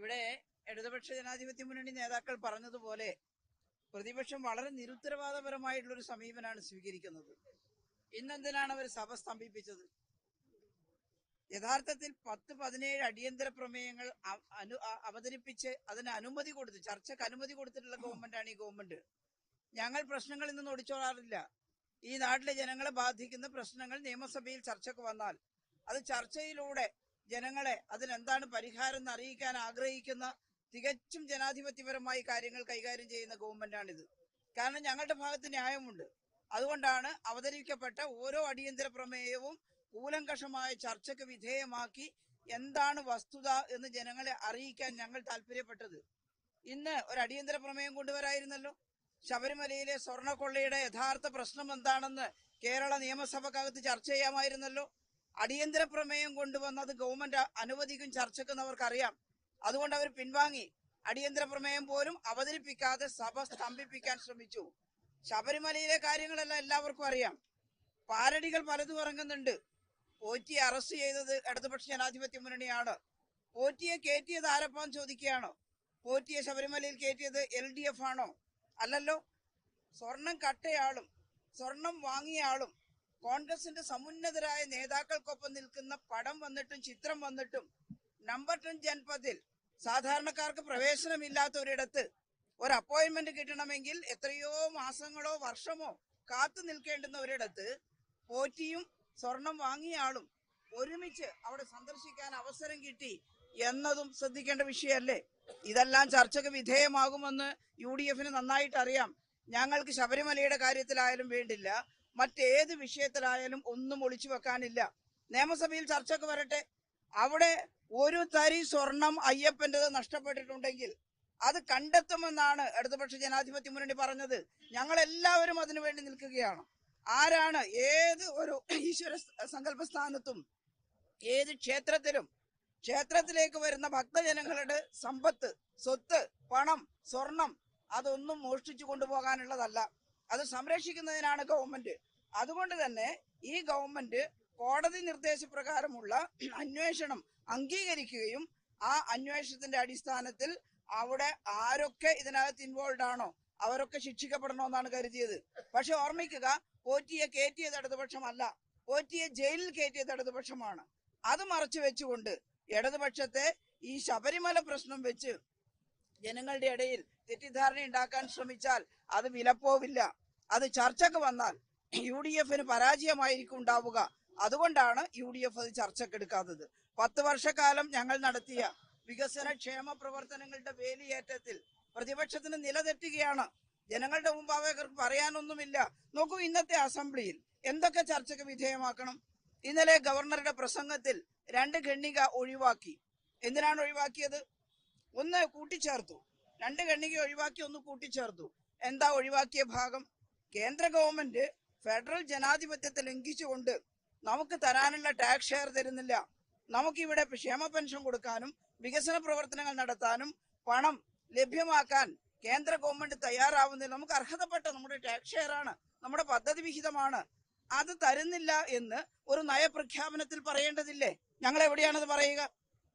ഇവിടെ ഇടതുപക്ഷ ജനാധിപത്യ മുന്നണി നേതാക്കൾ പറഞ്ഞതുപോലെ പ്രതിപക്ഷം വളരെ നിരുത്തരവാദപരമായിട്ടുള്ള ഒരു സമീപനമാണ് സ്വീകരിക്കുന്നത്. ഇന്നെന്തിനാണ് അവർ സഭ സ്തംഭിപ്പിച്ചത്? യഥാർത്ഥത്തിൽ പത്ത് പതിനേഴ് അടിയന്തര പ്രമേയങ്ങൾ അനു- അവതരിപ്പിച്ച് അതിന് അനുമതി കൊടുത്ത് ചർച്ചയ്ക്ക് അനുമതി കൊടുത്തിട്ടുള്ള ഗവൺമെന്റാണ് ഈ ഗവൺമെന്റ്. ഞങ്ങൾ പ്രശ്നങ്ങളിൽ നിന്ന് ഒടിച്ചോളാറില്ല ഈ നാട്ടിലെ ജനങ്ങളെ ബാധിക്കുന്ന പ്രശ്നങ്ങൾ നിയമസഭയിൽ ചർച്ചയ്ക്ക് വന്നാൽ അത് ചർച്ചയിലൂടെ ജനങ്ങളെ അതിനെന്താണ് പരിഹാരം എന്ന് അറിയിക്കാൻ ആഗ്രഹിക്കുന്ന തികച്ചും ജനാധിപത്യപരമായി കാര്യങ്ങൾ കൈകാര്യം ചെയ്യുന്ന ഗവൺമെന്റാണിത് കാരണം ഞങ്ങളുടെ ഭാഗത്ത് ന്യായമുണ്ട്. അതുകൊണ്ടാണ് അവതരിപ്പിക്കപ്പെട്ട ഓരോ അടിയന്തര പ്രമേയവും കൂലങ്കഷമായ ചർച്ചയ്ക്ക് വിധേയമാക്കി എന്താണ് വസ്തുത എന്ന് ജനങ്ങളെ അറിയിക്കാൻ ഞങ്ങൾ താല്പര്യപ്പെട്ടത്. ഇന്ന് ഒരു അടിയന്തര പ്രമേയം കൊണ്ടുവരായിരുന്നല്ലോ. ശബരിമലയിലെ സ്വർണക്കൊള്ളയുടെ യഥാർത്ഥ പ്രശ്നം എന്താണെന്ന് കേരള നിയമസഭക്കകത്ത് ചർച്ച ചെയ്യാമായിരുന്നല്ലോ. അടിയന്തര പ്രമേയം കൊണ്ടുവന്നത് ഗവൺമെന്റ് അനുവദിക്കും ചർച്ചയ്ക്കെന്ന് അവർക്കറിയാം അതുകൊണ്ട് അവർ പിൻവാങ്ങി. അടിയന്തര പ്രമേയം പോലും അവതരിപ്പിക്കാതെ സഭ സ്തംഭിപ്പിക്കാൻ ശ്രമിച്ചു. ശബരിമലയിലെ കാര്യങ്ങളെല്ലാം എല്ലാവർക്കും അറിയാം. പാരടികൾ പലതും ഇറങ്ങുന്നുണ്ട്. പോറ്റിയെ അറസ്റ്റ് ചെയ്തത് ഇടതുപക്ഷ ജനാധിപത്യ മുന്നണിയാണ്. പോറ്റിയെ കയറ്റിയത് ആരപ്പാന്ന് ചോദിക്കുകയാണോ? പോറ്റിയെ ശബരിമലയിൽ കയറ്റിയത് എൽ ഡി എഫ് ആണോ? അല്ലല്ലോ. സ്വർണം കട്ടയാളും സ്വർണം വാങ്ങിയ ആളും കോൺഗ്രസിന്റെ സമുന്നതരായ നേതാക്കൾക്കൊപ്പം നിൽക്കുന്ന പടം വന്നിട്ടും ചിത്രം വന്നിട്ടും നമ്പർ ടെൻ ജൻപതിൽ സാധാരണക്കാർക്ക് പ്രവേശനമില്ലാത്ത ഒരിടത്ത് ഒരു അപ്പോയിന്റ്മെന്റ് കിട്ടണമെങ്കിൽ എത്രയോ മാസങ്ങളോ വർഷമോ കാത്തു നിൽക്കേണ്ടുന്ന ഒരിടത്ത് പോറ്റിയും സ്വർണം വാങ്ങിയ ആളും ഒരുമിച്ച് അവിടെ സന്ദർശിക്കാൻ അവസരം കിട്ടി എന്നതും ശ്രദ്ധിക്കേണ്ട വിഷയമല്ലേ? ഇതെല്ലാം ചർച്ചയ്ക്ക് വിധേയമാകുമെന്ന് യു ഡി എഫിന് നന്നായിട്ട് അറിയാം ഞങ്ങൾക്ക് ശബരിമലയുടെ കാര്യത്തിലായാലും വേണ്ടില്ല. മറ്റേത് വിഷയത്തിലായാലും ഒന്നും ഒളിച്ചു വെക്കാനില്ല. നിയമസഭയിൽ ചർച്ചയ്ക്ക് വരട്ടെ. അവിടെ ഒരു തരി സ്വർണം അയ്യപ്പന്റെത് നഷ്ടപ്പെട്ടിട്ടുണ്ടെങ്കിൽ അത് കണ്ടെത്തുമെന്നാണ് ഇടതുപക്ഷ ജനാധിപത്യ മുന്നണി പറഞ്ഞത്. ഞങ്ങളെല്ലാവരും അതിനു വേണ്ടി നിൽക്കുകയാണ്. ആരാണ് ഏത് ഒരു ഈശ്വര സങ്കല്പ സ്ഥാനത്തും ഏത് ക്ഷേത്രത്തിലും ക്ഷേത്രത്തിലേക്ക് വരുന്ന ഭക്തജനങ്ങളുടെ സമ്പത്ത് സ്വത്ത് പണം സ്വർണം അതൊന്നും മോഷ്ടിച്ചു കൊണ്ടുപോകാനുള്ളതല്ല. അത് സംരക്ഷിക്കുന്നതിനാണ് ഗവൺമെന്റ് അതുകൊണ്ട് തന്നെ ഈ ഗവൺമെന്റ് കോടതി നിർദ്ദേശപ്രകാരമുള്ള അന്വേഷണം അംഗീകരിക്കുകയും ആ അന്വേഷണത്തിന്റെ അടിസ്ഥാനത്തിൽ അവിടെ ആരൊക്കെ ഇതിനകത്ത് ഇൻവോൾവ് ആണോ അവരൊക്കെ ശിക്ഷിക്കപ്പെടണമെന്നാണ് കരുതിയത്. പക്ഷെ ഓർമ്മിക്കുക പോറ്റിയെ കയറ്റിയത് ഇടതുപക്ഷമല്ല. പോറ്റിയെ ജയിലിൽ കയറ്റിയത് ഇടതുപക്ഷമാണ്. അത് മറച്ചു വെച്ചുകൊണ്ട് ഇടതുപക്ഷത്തെ ഈ ശബരിമല പ്രശ്നം വെച്ച് ജനങ്ങളുടെ ഇടയിൽ തെറ്റിദ്ധാരണ ഉണ്ടാക്കാൻ ശ്രമിച്ചാൽ അത് വിലപ്പോവില്ല. അത് ചർച്ചക്ക് വന്നാൽ യു ഡി എഫിന് പരാജയമായിരിക്കും ഉണ്ടാവുക. അതുകൊണ്ടാണ് യു ഡി എഫ് അത് ചർച്ചക്കെടുക്കാത്തത്. പത്ത് വർഷക്കാലം ഞങ്ങൾ നടത്തിയ വികസന ക്ഷേമ പ്രവർത്തനങ്ങളുടെ വേലിയേറ്റത്തിൽ പ്രതിപക്ഷത്തിന് നിലതെറ്റുകയാണ്. ജനങ്ങളുടെ മുമ്പ് പറയാനൊന്നുമില്ല. നോക്കൂ ഇന്നത്തെ അസംബ്ലിയിൽ എന്തൊക്കെ ചർച്ചയ്ക്ക് വിധേയമാക്കണം? ഇന്നലെ ഗവർണറുടെ പ്രസംഗത്തിൽ രണ്ട് ഖണ്ഡിക ഒഴിവാക്കി. എന്തിനാണ് ഒഴിവാക്കിയത്? ഒന്ന് കൂട്ടിച്ചേർത്തു. രണ്ട് ഖണ്ഡിക ഒഴിവാക്കി ഒന്ന് കൂട്ടിച്ചേർത്തു. എന്താ ഒഴിവാക്കിയ ഭാഗം? കേന്ദ്ര ഗവൺമെന്റ് ഫെഡറൽ ജനാധിപത്യത്തെ ലംഘിച്ചുകൊണ്ട് നമുക്ക് തരാനുള്ള ടാക്സ് ഷെയർ തരുന്നില്ല. നമുക്കിവിടെ ക്ഷേമ പെൻഷൻ കൊടുക്കാനും വികസന പ്രവർത്തനങ്ങൾ നടത്താനും പണം ലഭ്യമാക്കാൻ കേന്ദ്ര ഗവൺമെന്റ് തയ്യാറാവുന്നില്ല നമുക്ക് അർഹതപ്പെട്ട നമ്മുടെ ടാക്സ് ഷെയർ ആണ്. നമ്മുടെ പദ്ധതി വിഹിതമാണ്. അത് തരുന്നില്ല എന്ന് ഒരു നയപ്രഖ്യാപനത്തിൽ പറയേണ്ടതില്ലേ? ഞങ്ങൾ എവിടെയാണത് പറയുക?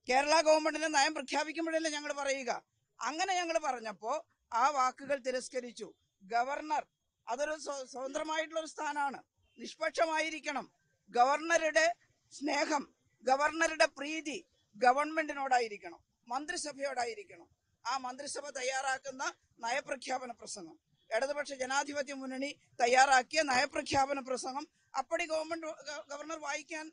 കേരള ഗവൺമെന്റിന്റെ നയം പ്രഖ്യാപിക്കുമ്പോഴല്ലേ ഞങ്ങൾ പറയുക? അങ്ങനെ ഞങ്ങൾ പറഞ്ഞപ്പോൾ ആ വാക്കുകൾ തിരസ്കരിച്ചു. ഗവർണർ അതൊരു സ്വ- സ്വതന്ത്രമായിട്ടുള്ള ഒരു സ്ഥാനമാണ് നിഷ്പക്ഷമായിരിക്കണം. ഗവർണറുടെ സ്നേഹം ഗവർണറുടെ പ്രീതി ഗവൺമെന്റിനോടായിരിക്കണം. മന്ത്രിസഭയോടായിരിക്കണം. ആ മന്ത്രിസഭ തയ്യാറാക്കുന്ന നയപ്രഖ്യാപന പ്രസംഗം. ഇടതുപക്ഷ ജനാധിപത്യ മുന്നണി തയ്യാറാക്കിയ നയപ്രഖ്യാപന പ്രസംഗം അപ്പടി ഗവൺമെന്റ് ഗവർണർ വായിക്കാൻ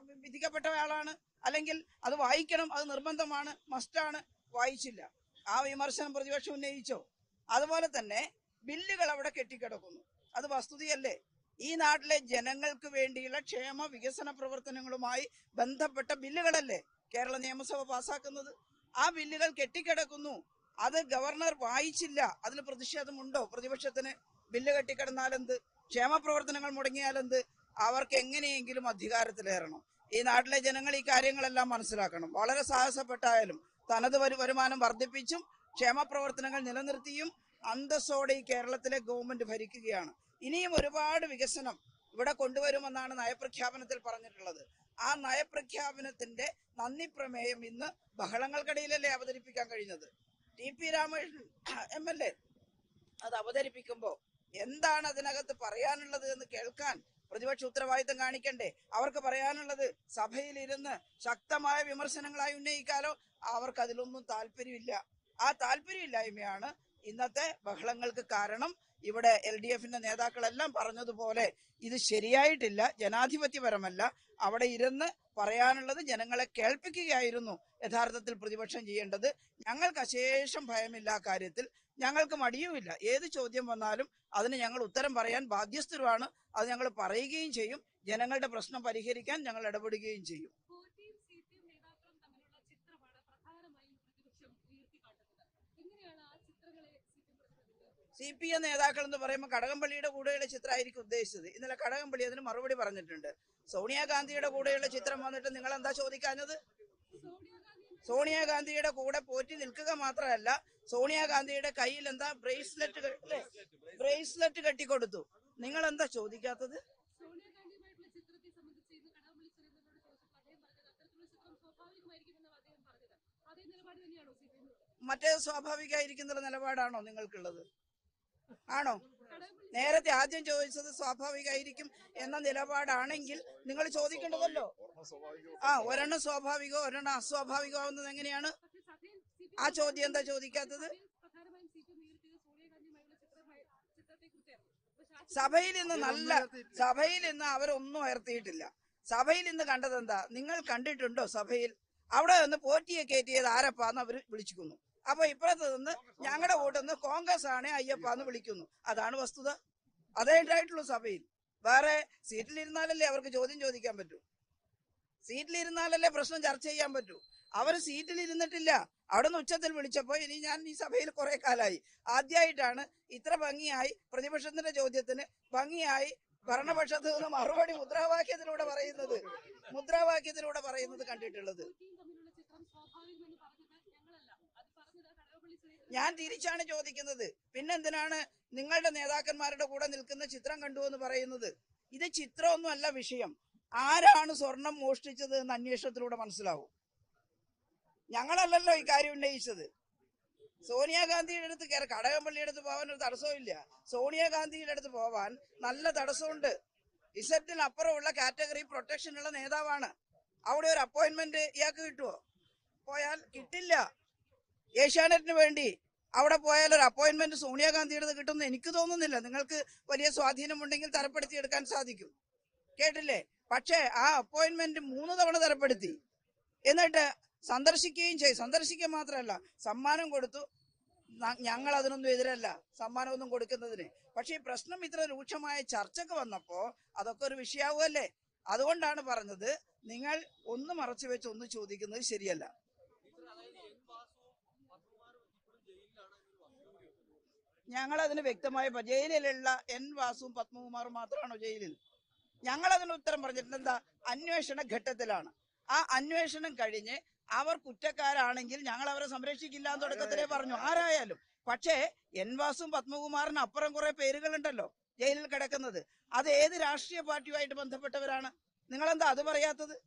വിധിക്കപ്പെട്ട ആളാണ്. അല്ലെങ്കിൽ അത് വായിക്കണം അത് നിർബന്ധമാണ് മസ്റ്റാണ് വായിച്ചില്ല. ആ വിമർശനം പ്രതിപക്ഷം ഉന്നയിച്ചോ? അതുപോലെ തന്നെ ബില്ലുകൾ അവിടെ കെട്ടിക്കിടക്കുന്നു. അത് വസ്തുതയല്ലേ? ഈ നാട്ടിലെ ജനങ്ങൾക്ക് വേണ്ടിയുള്ള ക്ഷേമ വികസന പ്രവർത്തനങ്ങളുമായി ബന്ധപ്പെട്ട ബില്ലുകളല്ലേ കേരള നിയമസഭ പാസാക്കുന്നത്? ആ ബില്ലുകൾ കെട്ടിക്കിടക്കുന്നു. അത് ഗവർണർ വായിച്ചില്ല. അതിൽ പ്രതിഷേധമുണ്ടോ? പ്രതിപക്ഷത്തിന് ബില്ല് കെട്ടിക്കിടന്നാലെന്ത്? ക്ഷേമ പ്രവർത്തനങ്ങൾ മുടങ്ങിയാലെന്ത്? അവർക്ക് എങ്ങനെയെങ്കിലും അധികാരത്തിലേറണം. ഈ നാട്ടിലെ ജനങ്ങൾ ഈ കാര്യങ്ങളെല്ലാം മനസ്സിലാക്കണം. വളരെ സാഹസപ്പെട്ടായാലും തനത് വരുമാനം വർദ്ധിപ്പിച്ചും ക്ഷേമ പ്രവർത്തനങ്ങൾ നിലനിർത്തിയും അന്തസ്സോടെ ഈ കേരളത്തിലെ ഗവൺമെന്റ് ഭരിക്കുകയാണ്. ഇനിയും ഒരുപാട് വികസനം ഇവിടെ കൊണ്ടുവരുമെന്നാണ് നയപ്രഖ്യാപനത്തിൽ പറഞ്ഞിട്ടുള്ളത്. ആ നയപ്രഖ്യാപനത്തിന്റെ നന്ദി പ്രമേയം ഇന്ന് ബഹളങ്ങൾക്കിടയിലല്ലേ അവതരിപ്പിക്കാൻ കഴിഞ്ഞത്? T P Ramakrishnan M L A അത് അവതരിപ്പിക്കുമ്പോൾ എന്താണ് അതിനകത്ത് പറയാനുള്ളത് എന്ന് കേൾക്കാൻ പ്രതിപക്ഷ ഉത്തരവാദിത്തം കാണിക്കണ്ടേ? അവർക്ക് പറയാനുള്ളത് സഭയിൽ ഇരുന്ന് ശക്തമായ വിമർശനങ്ങളായി ഉന്നയിക്കാലോ അവർക്ക് അതിലൊന്നും താല്പര്യമില്ല. ആ താല്പര്യമില്ലായ്മയാണ് ഇന്നത്തെ ബഹളങ്ങൾക്ക് കാരണം. ഇവിടെ എൽ ഡി എഫിന്റെ നേതാക്കളെല്ലാം പറഞ്ഞതുപോലെ ഇത് ശരിയായിട്ടില്ല ജനാധിപത്യപരമല്ല. അവിടെ ഇരുന്ന് പറയാനുള്ളത് ജനങ്ങളെ കേൾപ്പിക്കുകയായിരുന്നു യഥാർത്ഥത്തിൽ പ്രതിപക്ഷം ചെയ്യേണ്ടത്. ഞങ്ങൾക്ക് അശേഷം ഭയമില്ല കാര്യത്തിൽ. ഞങ്ങൾക്ക് മടിയുമില്ല. ഏത് ചോദ്യം വന്നാലും അതിന് ഞങ്ങൾ ഉത്തരം പറയാൻ ബാധ്യസ്ഥരുമാണ്. അത് ഞങ്ങൾ പറയുകയും ചെയ്യും. ജനങ്ങളുടെ പ്രശ്നം പരിഹരിക്കാൻ ഞങ്ങൾ ഇടപെടുകയും ചെയ്യും കോട്ടയം സി പി എം നേതാക്കളും തമ്മിലുള്ള ചിത്രമാണ് പ്രധാനമായും പ്രതിപക്ഷം ഉയർത്തിക്കാട്ടുന്നത് എങ്ങനെയാണ് ആ ചിത്രങ്ങളെ സി പി എം പ്രതിനിധികൾ സി പി എം നേതാക്കൾ എന്ന് പറയുമ്പോൾ കടകംപള്ളിയുടെ കൂടെയുള്ള ചിത്രമായിരിക്കും ഉദ്ദേശിച്ചത്. ഇന്നലെ കടകംപള്ളി അതിന് മറുപടി പറഞ്ഞിട്ടുണ്ട്. സോണിയാഗാന്ധിയുടെ കൂടെയുള്ള ചിത്രം വന്നിട്ട് നിങ്ങൾ എന്താ ചോദിക്കാഞ്ഞത്? സോണിയാഗാന്ധി സോണിയാഗാന്ധിയുടെ കൂടെ പോറ്റി നിൽക്കുക മാത്രമല്ല സോണിയാഗാന്ധിയുടെ കയ്യിൽ എന്താ ബ്രേസ്ലെറ്റ് ബ്രേസ്ലെറ്റ് കെട്ടിക്കൊടുത്തു. നിങ്ങൾ എന്താ ചോദിക്കാത്തത് മറ്റേ സ്വാഭാവികമായിരിക്കുന്ന നിലപാടാണോ നിങ്ങൾക്കുള്ളത്? ആണോ? നേരത്തെ ആദ്യം ചോദിച്ചത് സ്വാഭാവികമായിരിക്കും എന്ന നിലപാടാണെങ്കിൽ നിങ്ങൾ ചോദിക്കേണ്ടതല്ലോ. ആ ഒരെണ്ണം സ്വാഭാവികോ ഒരെണ്ണം എങ്ങനെയാണ് സഭയിൽ സി പി ആ ചോദ്യം എന്താ ചോദിക്കാത്തത്? സഭയിൽ ഇന്ന് നല്ല സഭയിൽ ഇന്ന് അവരൊന്നും ഉയർത്തിയിട്ടില്ല. സഭയിൽ ഇന്ന് കണ്ടത് എന്താ? നിങ്ങൾ കണ്ടിട്ടുണ്ടോ സഭയിൽ? അവിടെ ഒന്ന് പോറ്റിയെ കയറ്റിയത് ആരപ്പാന്ന് അവർ വിളിച്ചിരിക്കുന്നു അപ്പൊ ഇപ്പുറത്ത് നിന്ന് ഞങ്ങളുടെ കൂട്ടിൽ നിന്ന് കോൺഗ്രസ് ആണ് അയ്യപ്പ എന്ന് വിളിക്കുന്നു. അതാണ് വസ്തുത. അതേ ഉണ്ടായിട്ടുള്ളൂ സഭയിൽ. വേറെ സീറ്റിലിരുന്നാലല്ലേ അവർക്ക് ചോദ്യം ചോദിക്കാൻ പറ്റൂ. സീറ്റിലിരുന്നാലല്ലേ പ്രശ്നം ചർച്ച ചെയ്യാൻ പറ്റൂ. അവർ സീറ്റിൽ ഇരുന്നിട്ടില്ല അവിടെ നിന്ന് ഉച്ചത്തിൽ വിളിച്ചപ്പോൾ ഇനി ഞാൻ ഈ സഭയിൽ കുറെ കാലമായി ആദ്യമായിട്ടാണ് ഇത്ര ഭംഗിയായി പ്രതിപക്ഷത്തിന്റെ ചോദ്യത്തിന് ഭംഗിയായി ഭരണപക്ഷത്ത് നിന്ന് മറുപടി മുദ്രാവാക്യത്തിലൂടെ പറയുന്നത്. മുദ്രാവാക്യത്തിലൂടെ പറയുന്നത് കണ്ടിട്ടുള്ളത് പോറ്റിയും തമ്മിലുള്ള ചിത്രം സ്വാഭാവികമെന്ന് പറഞ്ഞത് ഞങ്ങളല്ല അത് പറഞ്ഞത് കടകംപള്ളി സുരേന്ദ്രൻ ഞാൻ തിരിച്ചാണ് ചോദിക്കുന്നത്. പിന്നെന്തിനാണ് നിങ്ങളുടെ നേതാക്കന്മാരുടെ കൂടെ നിൽക്കുന്ന ചിത്രം കണ്ടു എന്ന് പറയുന്നത്? ഇത് ചിത്രമൊന്നുമല്ല വിഷയം. ആരാണ് സ്വർണം മോഷ്ടിച്ചത് എന്ന് അന്വേഷണത്തിലൂടെ മനസ്സിലാവും. ഞങ്ങളല്ലല്ലോ ഈ കാര്യം ഉന്നയിച്ചത്. സോണിയാഗാന്ധിയുടെ അടുത്ത് കയറി കടകംപള്ളിയുടെ അടുത്ത് പോകാൻ ഒരു തടസ്സമില്ല സോണിയാഗാന്ധിയുടെ അടുത്ത് പോവാൻ നല്ല തടസ്സമുണ്ട്. ഇസറ്റിന് അപ്പുറമുള്ള കാറ്റഗറി പ്രൊട്ടക്ഷനുള്ള നേതാവാണ്. അവിടെ ഒരു അപ്പോയിന്റ്മെന്റ് ഇയാൾക്ക് കിട്ടുമോ പോയാൽ കിട്ടില്ല. ഏഷ്യാനെറ്റിന് വേണ്ടി അവിടെ പോയാൽ ഒരു അപ്പോയിന്റ്മെന്റ് സോണിയാഗാന്ധിയുടെ കിട്ടുമെന്ന് എനിക്ക് തോന്നുന്നില്ല. നിങ്ങൾക്ക് വലിയ സ്വാധീനമുണ്ടെങ്കിൽ തരപ്പെടുത്തിയെടുക്കാൻ സാധിക്കും. കേട്ടില്ലേ? പക്ഷേ ആ അപ്പോയിന്റ്മെന്റ് മൂന്ന് തവണ തരപ്പെടുത്തി. എന്നിട്ട് സന്ദർശിക്കുകയും ചെയ്തു സന്ദർശിക്കുക മാത്രമല്ല സമ്മാനം കൊടുത്തു. ഞങ്ങൾ അതിനൊന്നും എതിരല്ല സമ്മാനമൊന്നും കൊടുക്കുന്നതിന്. പക്ഷേ ഈ പ്രശ്നം ഇത്ര രൂക്ഷമായ ചർച്ചക്ക് വന്നപ്പോൾ അതൊക്കെ ഒരു വിഷയാവുമല്ലേ അതുകൊണ്ടാണ് പറഞ്ഞത് നിങ്ങൾ ഒന്ന് മറച്ചു വെച്ച് ഒന്ന് ചോദിക്കുന്നത് ശരിയല്ല. ഞങ്ങൾ അതിന് വ്യക്തമായ ജയിലിലുള്ള എൻ വാസുവും പത്മകുമാറും മാത്രമാണോ ജയിലിൽ? ഞങ്ങൾ അതിന് ഉത്തരം പറഞ്ഞിട്ടുണ്ട്. എന്താ? അന്വേഷണ ഘട്ടത്തിലാണ്. ആ അന്വേഷണം കഴിഞ്ഞ് അവർ കുറ്റക്കാരാണെങ്കിൽ ഞങ്ങൾ അവരെ സംരക്ഷിക്കില്ല എന്ന് തുടക്കത്തിലേ പറഞ്ഞു. ആരായാലും. പക്ഷേ എൻ വാസും പത്മകുമാറിന് അപ്പുറം കുറെ പേരുകളുണ്ടല്ലോ ജയിലിൽ കിടക്കുന്നത്. അത് ഏത് രാഷ്ട്രീയ പാർട്ടിയുമായിട്ട് ബന്ധപ്പെട്ടവരാണ്? നിങ്ങളെന്താ അത് പറയാത്തത്?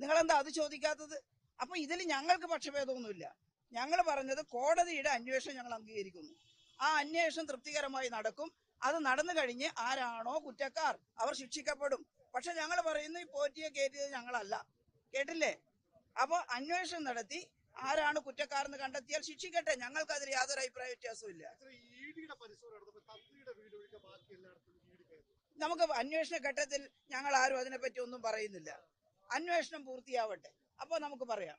നിങ്ങളെന്താ അത് ചോദിക്കാത്തത്? അപ്പൊ ഇതിൽ ഞങ്ങൾക്ക് പക്ഷഭേദമൊന്നുമില്ല. ഞങ്ങൾ പറഞ്ഞത് കോടതിയുടെ അന്വേഷണം ഞങ്ങൾ അംഗീകരിക്കുന്നു. ആ അന്വേഷണം തൃപ്തികരമായി നടക്കും. അത് നടന്നു കഴിഞ്ഞ് ആരാണോ കുറ്റക്കാർ അവർ ശിക്ഷിക്കപ്പെടും. പക്ഷെ ഞങ്ങൾ പറയുന്നു ഈ പോറ്റിയെ കയറ്റിയത് ഞങ്ങളല്ല. കേട്ടില്ലേ? അപ്പോൾ അന്വേഷണം നടത്തി ആരാണ് കുറ്റക്കാരെന്ന് കണ്ടെത്തിയാൽ ശിക്ഷിക്കട്ടെ. ഞങ്ങൾക്ക് അതിൽ യാതൊരു അഭിപ്രായ വ്യത്യാസവും ഇല്ല. നമുക്ക് അന്വേഷണ ഘട്ടത്തിൽ ഞങ്ങൾ ആരും അതിനെപ്പറ്റി ഒന്നും പറയുന്നില്ല. അന്വേഷണം പൂർത്തിയാവട്ടെ. അപ്പോൾ നമുക്ക് പറയാം.